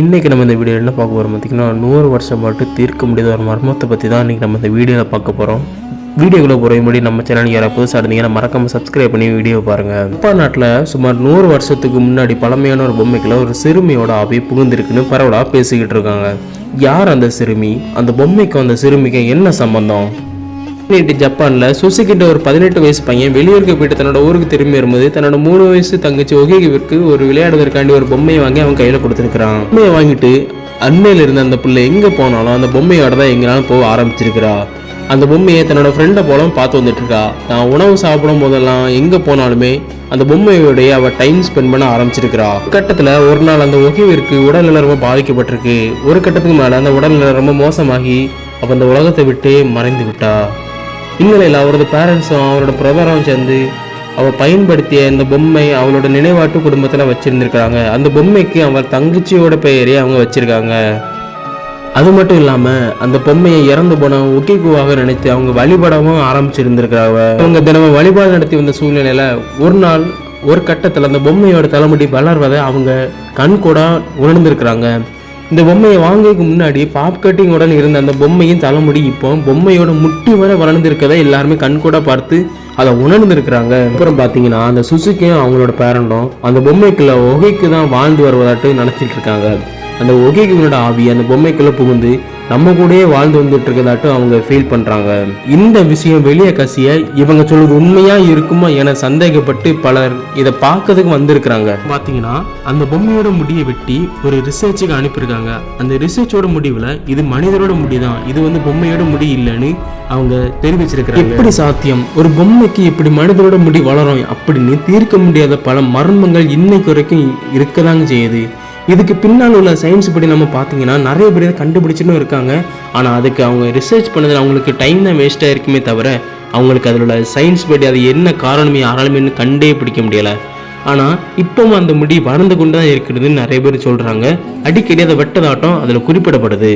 இன்றைக்கி நம்ம இந்த வீடியோ என்ன பார்க்க போகிறோம் பார்த்திங்கன்னா நூறு வருஷம் பாட்டு தீர்க்க முடியாத ஒரு மர்மத்தை பற்றி தான் இன்றைக்கி நம்ம இந்த வீடியோவில் பார்க்க போகிறோம் வீடியோக்குள்ளே போகிற முன்னாடி நம்ம சேனல் யாராவது புதுசாக இருந்தீங்கன்னா மறக்காமல் சப்ஸ்கிரைப் பண்ணி வீடியோ பாருங்கள் ஜப்பான் நாட்டில் சுமார் நூறு வருஷத்துக்கு முன்னாடி பழமையான ஒரு பொம்மைக்குள்ள ஒரு சிறுமியோட ஆவி புகுந்திருக்குன்னு பரவலாக பேசிக்கிட்டு இருக்காங்க. யார் அந்த சிறுமி? அந்த பொம்மைக்கும் அந்த சிறுமிக்கும் என்ன சம்பந்தம்? நேற்று ஜப்பானில் சுசுகிட்ட ஒரு பதினெட்டு வயசு பையன் வெளியூருக்கு போயிட்டு தன்னோட ஊருக்கு திரும்பி வரும்போது தன்னோட மூணு வயசு தங்கச்சி ஒகேகிவிற்கு ஒரு விளையாடுவதற்காண்டி ஒரு பொம்மையை வாங்கி அவன் கையில் கொடுத்துருக்கிறான். பொம்மையை வாங்கிட்டு அண்மையில் இருந்த அந்த பிள்ளை எங்கே போனாலும் அந்த பொம்மையோட தான் எங்கேனாலும் போக ஆரம்பிச்சிருக்கிறா. அந்த பொம்மையை தன்னோட ஃப்ரெண்டை போலவும் பார்த்து வந்துட்டுருக்கா. நான் உணவு சாப்பிடும் போதெல்லாம் எங்கே போனாலுமே அந்த பொம்மையோடைய அவள் டைம் ஸ்பெண்ட் பண்ண ஆரம்பிச்சிருக்கிறா. கட்டத்தில் ஒரு நாள் அந்த ஒகேவிற்கு உடல்நலம் ரொம்ப பாதிக்கப்பட்டிருக்கு. ஒரு கட்டத்துக்கு மேலே அந்த உடல்நலம் ரொம்ப மோசமாகி அவள் அந்த உலகத்தை விட்டு மறைந்து விட்டா. இல்லை அவரது பேரண்ட்ஸும் அவரோட பிரதரும் சேர்ந்து அவள் பயன்படுத்திய இந்த பொம்மை அவளோட நினைவாட்டு குடும்பத்தில் வச்சுருந்துருக்காங்க அந்த பொம்மைக்கு அவர் தங்கச்சியோட பெயரே அவங்க வச்சிருக்காங்க. அது மட்டும் இல்லாமல் அந்த பொம்மையை இறந்து போன ஒக்கிக்குவாக நினைத்து அவங்க வழிபடவும் ஆரம்பிச்சிருந்திருக்கிறாங்க அவங்க தினமும் வழிபாடு நடத்தி வந்த சூழ்நிலையில் ஒரு நாள் ஒரு கட்டத்தில் அந்த பொம்மையோட தலைமுடி வளர்வதை அவங்க கண் கூட உணர்ந்திருக்கிறாங்க. இந்த பொம்மையை வாங்குறதுக்கு முன்னாடி பாப் கட்டிங்குடன் இருந்த அந்த பொம்மையின் தலைமுடி இப்போ பொம்மையோட முட்டி வரை வளர்ந்துருக்கதை எல்லாருமே கண் கூட பார்த்து அதை உணர்ந்துருக்கிறாங்க. அப்புறம் பார்த்தீங்கன்னா அந்த சுசுக்கியும் அவங்களோட பேரண்டும் அந்த பொம்மைக்குள்ள ஒகைக்கு தான் வாழ்ந்து வருவதாட்டு நினச்சிட்டு இருக்காங்க. அந்த ஒகைக்கு ஒகைக்குனோட ஆவி அந்த பொம்மைக்குள்ளே புகுந்து நம்ம கூடயே வாழ்ந்து வந்துட்டு இருக்கதாட்டும் அவங்க ஃபீல் பண்றாங்க. இந்த விஷயம் வெளியே கசிய இவங்க சொல்றது உண்மையா இருக்குமா என சந்தேகப்பட்டு பலர் இதை பார்க்கறதுக்கு வந்திருக்கிறாங்க. பாத்தீங்கன்னா அந்த பொம்மையோட முடியை வெட்டி ஒரு ரிசர்ச்சுக்கு அனுப்பியிருக்காங்க. அந்த ரிசர்ச்சோட முடிவுல இது மனிதரோட முடி தான் இது வந்து பொம்மையோட முடி இல்லைன்னு அவங்க தெரிவிச்சிருக்கிறாங்க. எப்படி சாத்தியம்? ஒரு பொம்மைக்கு இப்படி மனிதரோட முடி வளரும்? அப்படின்னு தீர்க்க முடியாத பல மர்மங்கள் இன்னைக்கு வரைக்கும் இருக்கதாங்க செய்யுது. இதுக்கு பின்னால் உள்ள சயின்ஸ் படி நம்ம பார்த்தீங்கன்னா நிறைய பேர் இதை கண்டுபிடிச்சுன்னு இருக்காங்க. ஆனால் அதுக்கு அவங்க ரிசர்ச் பண்ணதில் அவங்களுக்கு டைம் தான் வேஸ்ட்டாக இருக்குமே தவிர அவங்களுக்கு அதில் உள்ள சயின்ஸ் படி அது என்ன காரணம் யாராலுமே கண்டே பிடிக்க முடியலை. ஆனால் இப்போவும் அந்த முடி வளர்ந்து கொண்டு தான் இருக்கிறதுன்னு நிறைய பேர் சொல்கிறாங்க அடிக்கடி அதை வெட்டதாட்டம் அதில் குறிப்பிடப்படுது.